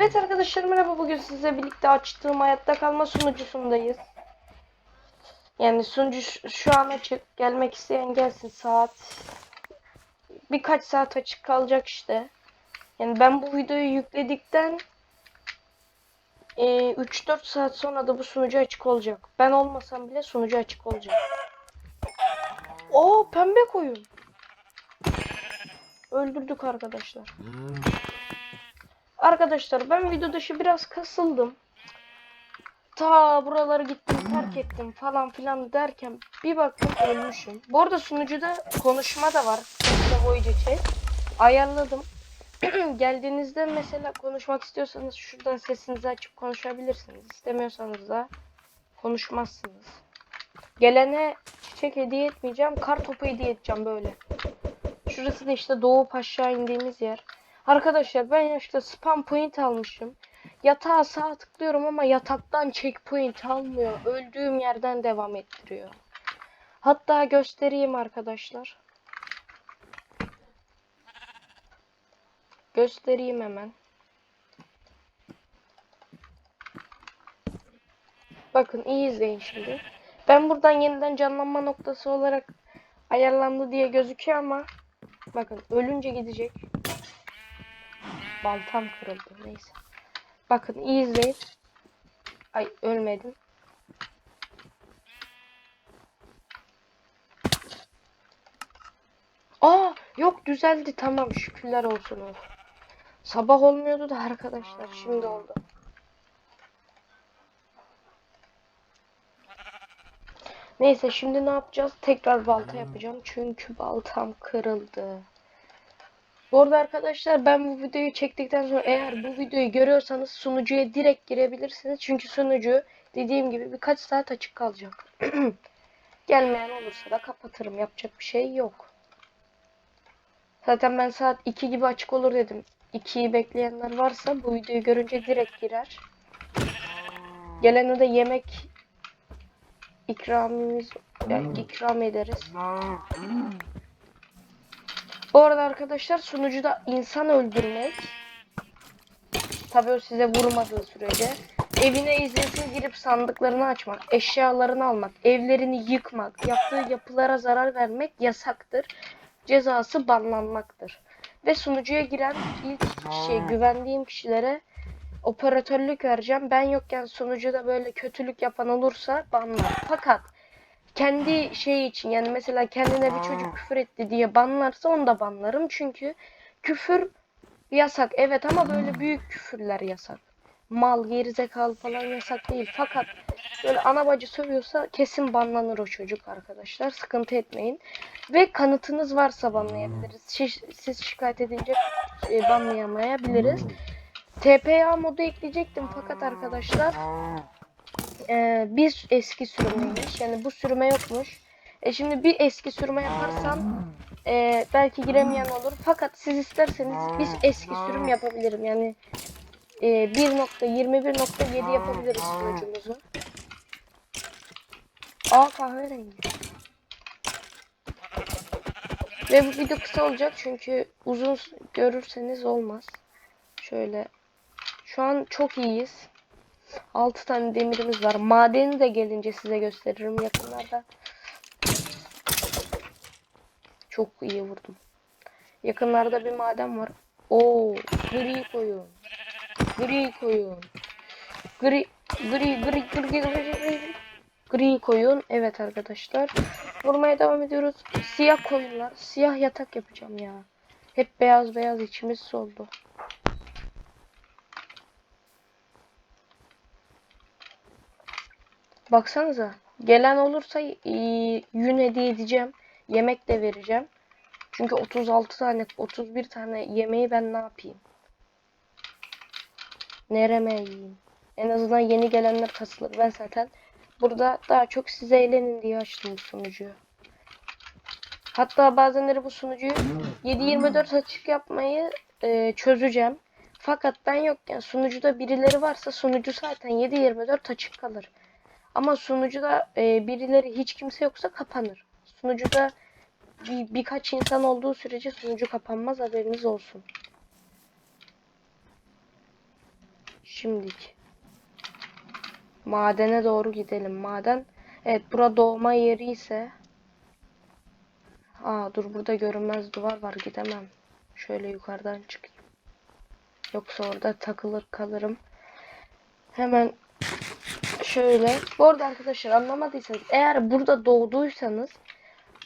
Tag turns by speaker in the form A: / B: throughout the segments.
A: Evet arkadaşlar merhaba bugün size birlikte açtığım hayatta kalma sunucusundayız. Yani sunucu şu- an açık. Gelmek isteyen gelsin saat. Birkaç saat açık kalacak işte. Yani ben bu videoyu yükledikten e, 3-4 saat sonra da bu sunucu açık olacak. Ben olmasam bile sunucu açık olacak. Oo pembe koyun. Öldürdük arkadaşlar. Arkadaşlar ben video dışı biraz kasıldım. Ta buraları gittim terk ettim falan filan derken bir baktım ölmüşüm. Bu arada sunucuda konuşma da var. Voice chat. Ayarladım. Geldiğinizde mesela konuşmak istiyorsanız şuradan sesinizi açıp konuşabilirsiniz. İstemiyorsanız da konuşmazsınız. Gelene çiçek hediye etmeyeceğim. Kar topu hediye edeceğim böyle. Şurası da işte doğup aşağı indiğimiz yer. Arkadaşlar ben işte spam point almışım. Yatağa sağ tıklıyorum ama yataktan checkpoint almıyor. Öldüğüm yerden devam ettiriyor. Hatta göstereyim arkadaşlar. Göstereyim hemen. Bakın iyi izleyin şimdi. Ben buradan yeniden canlanma noktası olarak ayarlandı diye gözüküyor ama bakın ölünce gidecek. Baltam kırıldı neyse. Bakın iyi izleyin. Ay ölmedim. Aa yok düzeldi tamam şükürler olsun olsun. Sabah olmuyordu da arkadaşlar şimdi oldu. Neyse şimdi ne yapacağız? Tekrar balta yapacağım çünkü baltam kırıldı. Bu arada arkadaşlar ben bu videoyu çektikten sonra eğer bu videoyu görüyorsanız sunucuya direkt girebilirsiniz. Çünkü sunucu dediğim gibi birkaç saat açık kalacak. Gelmeyen olursa da kapatırım. Yapacak bir şey yok. Zaten ben saat 2 gibi açık olur dedim. 2'yi bekleyenler varsa bu videoyu görünce direkt girer. Gelene de yemek ikramimiz yani ikram ederiz. Bu arada arkadaşlar sunucuda insan öldürmek tabii o size vurmadığı sürece evine izinsiz girip sandıklarını açmak, eşyalarını almak, evlerini yıkmak, yaptığı yapılara zarar vermek yasaktır. Cezası banlanmaktır. Ve sunucuya giren ilk kişiye güvendiğim kişilere operatörlük vereceğim. Ben yokken sunucuda böyle kötülük yapan olursa banlar. Fakat kendi şey için yani mesela kendine bir çocuk küfür etti diye banlarsa onu da banlarım. Çünkü küfür yasak evet ama böyle büyük küfürler yasak. Mal, gerizekalı falan yasak değil. Fakat böyle ana bacı sövüyorsa kesin banlanır o çocuk arkadaşlar. Sıkıntı etmeyin. Ve kanıtınız varsa banlayabiliriz. Siz, siz şikayet edince e, banlayamayabiliriz. TPA modu ekleyecektim fakat arkadaşlar e, bir eski sürümüymüş. Yani bu sürüme yokmuş. E şimdi bir eski sürüme yaparsam e, belki giremeyen olur. Fakat siz isterseniz biz eski sürüm yapabilirim. Yani e, 1.21.7 yapabiliriz sunucumuzu. Aa kahverengi. Ve bu video kısa olacak çünkü uzun görürseniz olmaz. Şöyle. Şu an çok iyiyiz. 6 tane demirimiz var. Madeni de gelince size gösteririm yakınlarda. Çok iyi vurdum. Yakınlarda bir maden var. Oo, gri koyun. Gri koyun. Gri gri gri gri gri gri gri. Koyun. Evet arkadaşlar. Vurmaya devam ediyoruz. Siyah koyunlar. Siyah yatak yapacağım ya. Hep beyaz beyaz içimiz soldu. Baksanıza. Gelen olursa e, yün hediye edeceğim. Yemek de vereceğim. Çünkü 36 tane 31 tane yemeği ben ne yapayım? Nereme yiyeyim? En azından yeni gelenler kasılır. Ben zaten burada daha çok size eğlenin diye açtım bu sunucuyu. Hatta bazenleri bu sunucuyu 7-24 açık yapmayı e, çözeceğim. Fakat ben yokken sunucuda birileri varsa sunucu zaten 7-24 açık kalır. Ama sunucuda e, birileri hiç kimse yoksa kapanır. Sunucuda bir, birkaç insan olduğu sürece sunucu kapanmaz haberiniz olsun. Şimdilik. Madene doğru gidelim. Maden. Evet bura doğma yeri ise. Aa dur burada görünmez duvar var gidemem. Şöyle yukarıdan çıkayım. Yoksa orada takılır kalırım. Hemen şöyle. Bu arada arkadaşlar anlamadıysanız eğer burada doğduysanız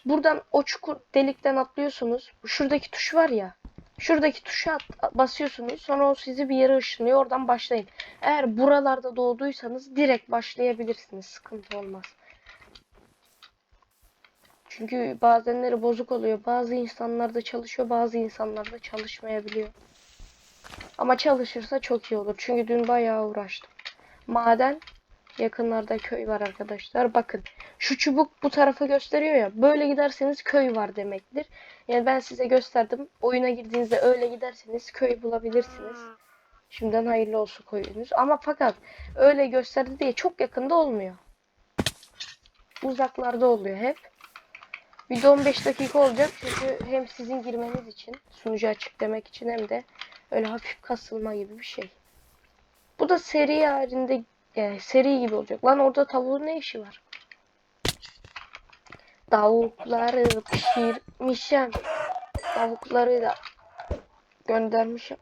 A: buradan o çukur delikten atlıyorsunuz. Şuradaki tuş var ya. Şuradaki tuşa at- basıyorsunuz. Sonra o sizi bir yere ışınlıyor. Oradan başlayın. Eğer buralarda doğduysanız direkt başlayabilirsiniz. Sıkıntı olmaz. Çünkü bazenleri bozuk oluyor. Bazı insanlarda çalışıyor, bazı insanlarda çalışmayabiliyor. Ama çalışırsa çok iyi olur. Çünkü dün bayağı uğraştım. Maden yakınlarda köy var arkadaşlar. Bakın şu çubuk bu tarafa gösteriyor ya. Böyle giderseniz köy var demektir. Yani ben size gösterdim. Oyuna girdiğinizde öyle giderseniz köy bulabilirsiniz. Şimdiden hayırlı olsun koyunuz. Ama fakat öyle gösterdi diye çok yakında olmuyor. Uzaklarda oluyor hep. Video 15 dakika olacak çünkü hem sizin girmeniz için sunucu açık demek için hem de öyle hafif kasılma gibi bir şey. Bu da seri halinde yani seri gibi olacak. Lan orada tavuğun ne işi var? Tavukları pişirmişim. Tavukları da göndermişim.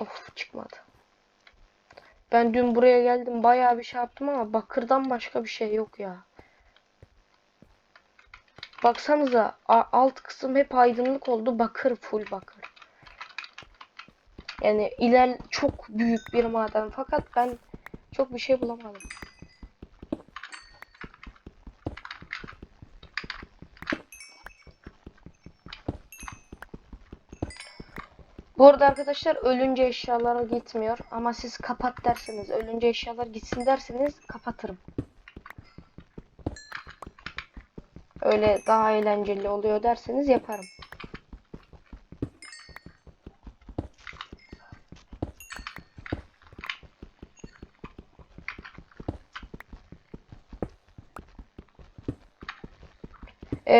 A: Of çıkmadı. Ben dün buraya geldim bayağı bir şey yaptım ama bakırdan başka bir şey yok ya. Baksanıza alt kısım hep aydınlık oldu. Bakır full bakır. Yani iler çok büyük bir maden fakat ben çok bir şey bulamadım. Bu arada arkadaşlar ölünce eşyalara gitmiyor ama siz kapat derseniz ölünce eşyalar gitsin derseniz kapatırım. Öyle daha eğlenceli oluyor derseniz yaparım.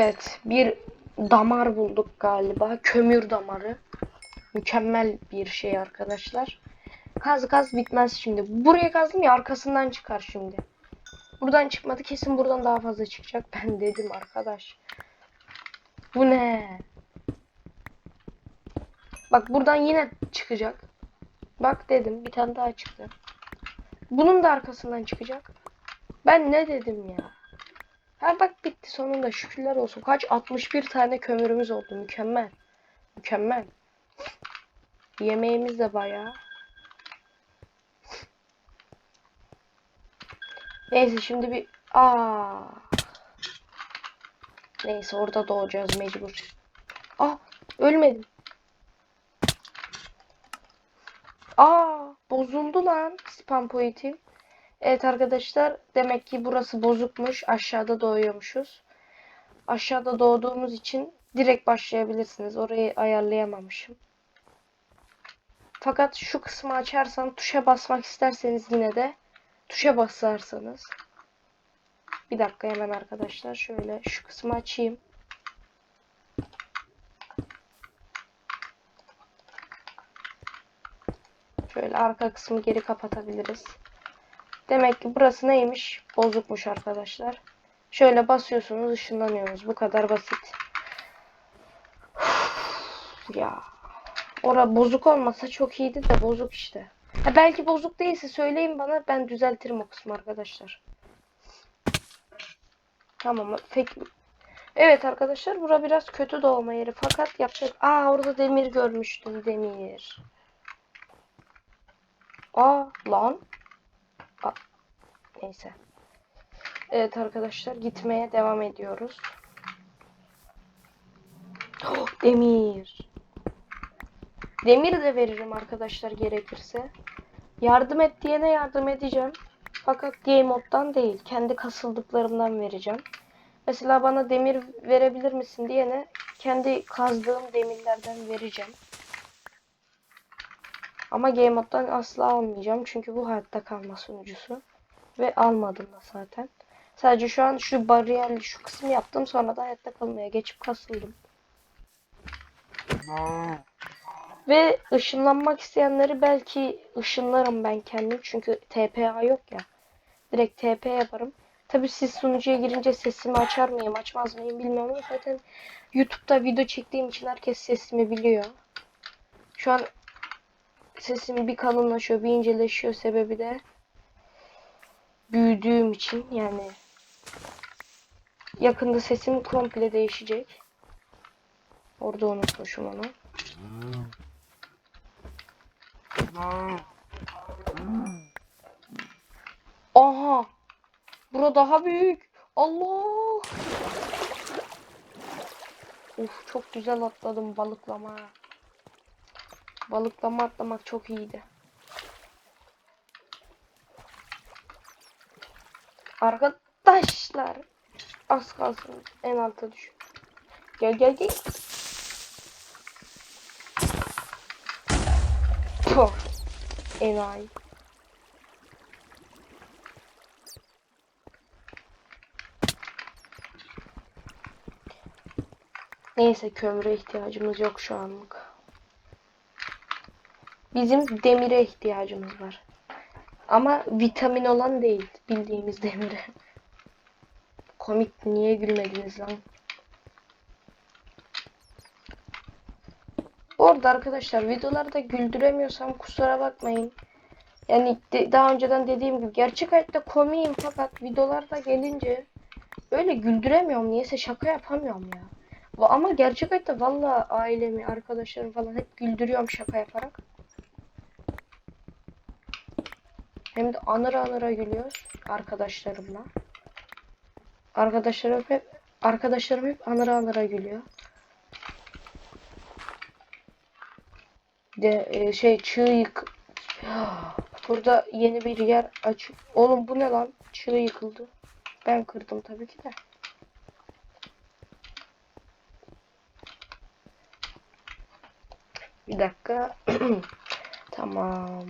A: Evet, bir damar bulduk galiba. Kömür damarı. Mükemmel bir şey arkadaşlar. Kaz kaz bitmez şimdi. Buraya kazdım ya arkasından çıkar şimdi. Buradan çıkmadı kesin buradan daha fazla çıkacak. Ben dedim arkadaş. Bu ne? Bak buradan yine çıkacak. Bak dedim bir tane daha çıktı. Bunun da arkasından çıkacak. Ben ne dedim ya? Ha bak bitti sonunda şükürler olsun. Kaç 61 tane kömürümüz oldu. Mükemmel. Mükemmel. Yemeğimiz de bayağı. Neyse şimdi bir aa. Neyse orada doğacağız mecbur. Ah ölmedim. Aa bozuldu lan spam pointim. Evet arkadaşlar demek ki burası bozukmuş. Aşağıda doğuyormuşuz. Aşağıda doğduğumuz için direkt başlayabilirsiniz. Orayı ayarlayamamışım. Fakat şu kısmı açarsam tuşa basmak isterseniz yine de tuşa basarsanız. Bir dakika hemen arkadaşlar şöyle şu kısmı açayım. Şöyle arka kısmı geri kapatabiliriz. Demek ki burası neymiş? Bozukmuş arkadaşlar. Şöyle basıyorsunuz ışınlanıyorsunuz. Bu kadar basit. ya. Ora bozuk olmasa çok iyiydi de bozuk işte. Ha, belki bozuk değilse söyleyin bana ben düzeltirim o kısmı arkadaşlar. Tamam. Pek... Evet arkadaşlar bura biraz kötü doğma yeri fakat yapacak. Aa orada demir görmüştüm demir. Aa lan. Neyse. Evet arkadaşlar gitmeye devam ediyoruz. Oh, demir. Demir de veririm arkadaşlar gerekirse. Yardım et diyene yardım edeceğim. Fakat game moddan değil. Kendi kasıldıklarımdan vereceğim. Mesela bana demir verebilir misin diyene kendi kazdığım demirlerden vereceğim. Ama game moddan asla almayacağım. Çünkü bu hayatta kalma sunucusu. Ve almadım da zaten. Sadece şu an şu bariyerli şu kısmı yaptım. Sonra da hayatta kalmaya geçip kasıldım. Ve ışınlanmak isteyenleri belki ışınlarım ben kendim. Çünkü TPA yok ya. Direkt TP yaparım. Tabii siz sunucuya girince sesimi açar mıyım, açmaz mıyım bilmiyorum zaten YouTube'da video çektiğim için herkes sesimi biliyor. Şu an sesim bir kalınlaşıyor, bir inceleşiyor sebebi de büyüdüğüm için yani yakında sesim komple değişecek. Orada unutmuşum onu. Aha! Bura daha büyük. Allah! Uf çok güzel atladım balıklama. Balıklama atlamak çok iyiydi. Arkadaşlar az kalsın en alta düş. Gel gel gel. Puh. Enayi. Neyse kömüre ihtiyacımız yok şu anlık. Bizim demire ihtiyacımız var. Ama vitamin olan değil. Bildiğimiz demire. Komik niye gülmediniz lan? Bu arada arkadaşlar videolarda güldüremiyorsam kusura bakmayın. Yani de- daha önceden dediğim gibi gerçek hayatta komiyim fakat videolarda gelince öyle güldüremiyorum. Niyeyse şaka yapamıyorum ya. Ama gerçek hayatta valla ailemi, arkadaşlarım falan hep güldürüyorum şaka yaparak. Hem de anıra anıra gülüyoruz arkadaşlarımla. Arkadaşlarım hep arkadaşlarım hep anıra anıra gülüyor. De e, şey çığ yık Burada yeni bir yer aç. Oğlum bu ne lan? Çığ yıkıldı. Ben kırdım tabii ki de. Bir dakika. Tamam.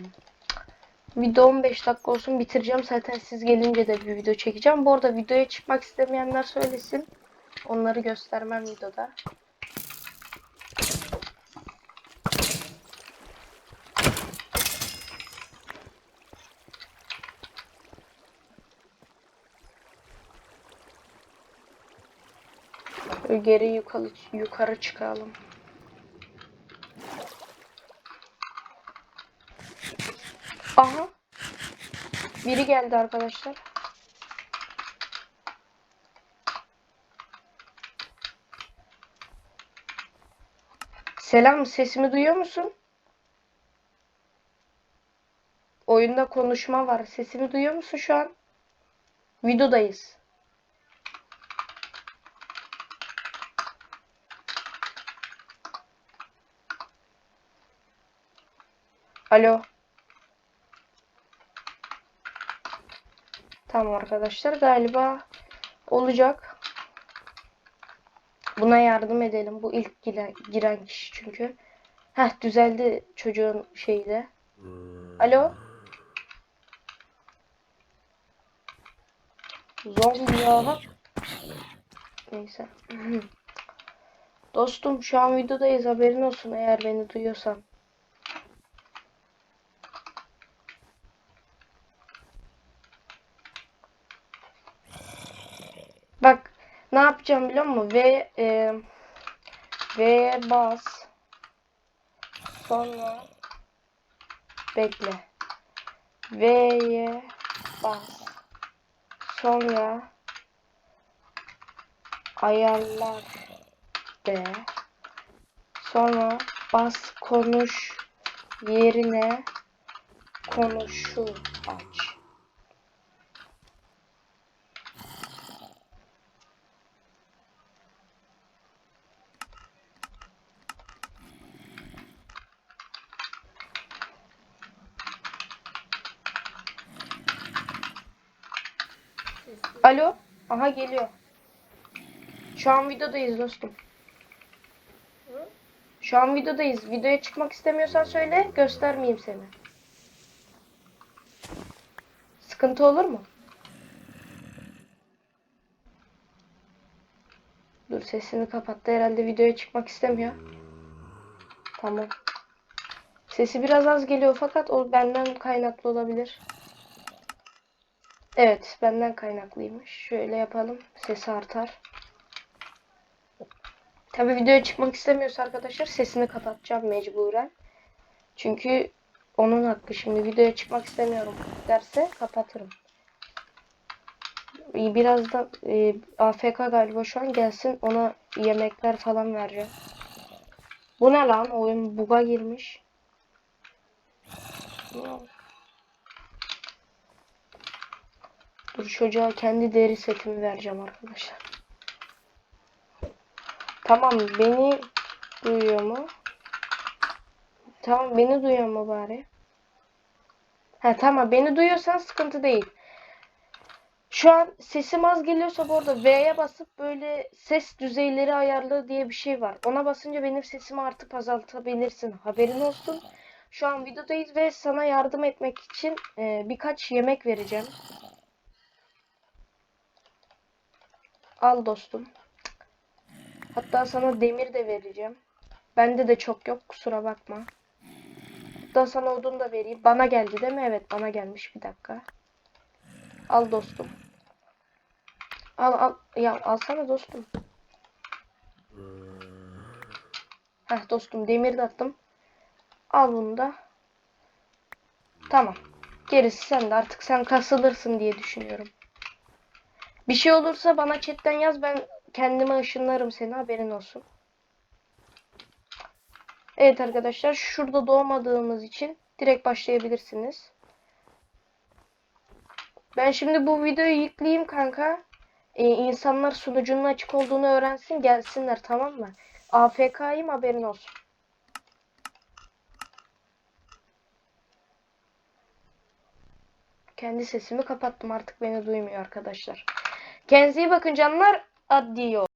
A: Video 15 dakika olsun bitireceğim. Zaten siz gelince de bir video çekeceğim. Bu arada videoya çıkmak istemeyenler söylesin. Onları göstermem videoda. Geri yukarı, yukarı çıkalım. Aha. Biri geldi arkadaşlar. Selam, sesimi duyuyor musun? Oyunda konuşma var. Sesimi duyuyor musun şu an? Videodayız. Alo. Tamam arkadaşlar galiba olacak. Buna yardım edelim. Bu ilk giren, kişi çünkü. Heh düzeldi çocuğun şeyi de. Alo. Zombi ya. Neyse. Dostum şu an videodayız haberin olsun eğer beni duyuyorsan. Bak ne yapacağım biliyor musun? V e, V'ye bas. Sonra bekle. V'ye bas. Sonra ayarlar de. Sonra bas konuş yerine konuşu aç. Alo. Aha geliyor. Şu an videodayız dostum. Şu an videodayız. Videoya çıkmak istemiyorsan söyle. Göstermeyeyim seni. Sıkıntı olur mu? Dur sesini kapattı. Herhalde videoya çıkmak istemiyor. Tamam. Sesi biraz az geliyor fakat o benden kaynaklı olabilir. Evet, benden kaynaklıymış. Şöyle yapalım. Sesi artar. Tabii videoya çıkmak istemiyorsa arkadaşlar sesini kapatacağım mecburen. Çünkü onun hakkı şimdi videoya çıkmak istemiyorum derse kapatırım. Biraz da e, AFK galiba şu an gelsin ona yemekler falan vereceğim. Bu ne lan? Oyun buga girmiş. Dur çocuğa kendi deri setimi vereceğim arkadaşlar. Tamam beni duyuyor mu? Tamam beni duyuyor mu bari? Ha tamam beni duyuyorsan sıkıntı değil. Şu an sesim az geliyorsa bu arada V'ye basıp böyle ses düzeyleri ayarlı diye bir şey var. Ona basınca benim sesimi artıp azaltabilirsin. Haberin olsun. Şu an videodayız ve sana yardım etmek için e, birkaç yemek vereceğim. Al dostum. Hatta sana demir de vereceğim. Bende de çok yok kusura bakma. Hatta sana odun da vereyim. Bana geldi değil mi? Evet bana gelmiş bir dakika. Al dostum. Al al. Ya alsana dostum. Heh dostum demir de attım. Al bunu da. Tamam. Gerisi sende artık sen kasılırsın diye düşünüyorum. Bir şey olursa bana chatten yaz ben kendime ışınlarım seni haberin olsun. Evet arkadaşlar şurada doğmadığımız için direkt başlayabilirsiniz. Ben şimdi bu videoyu yükleyeyim kanka. Ee, insanlar sunucunun açık olduğunu öğrensin gelsinler tamam mı? AFK'yim haberin olsun. Kendi sesimi kapattım artık beni duymuyor arkadaşlar. Kendinize iyi bakın canlar. Addio.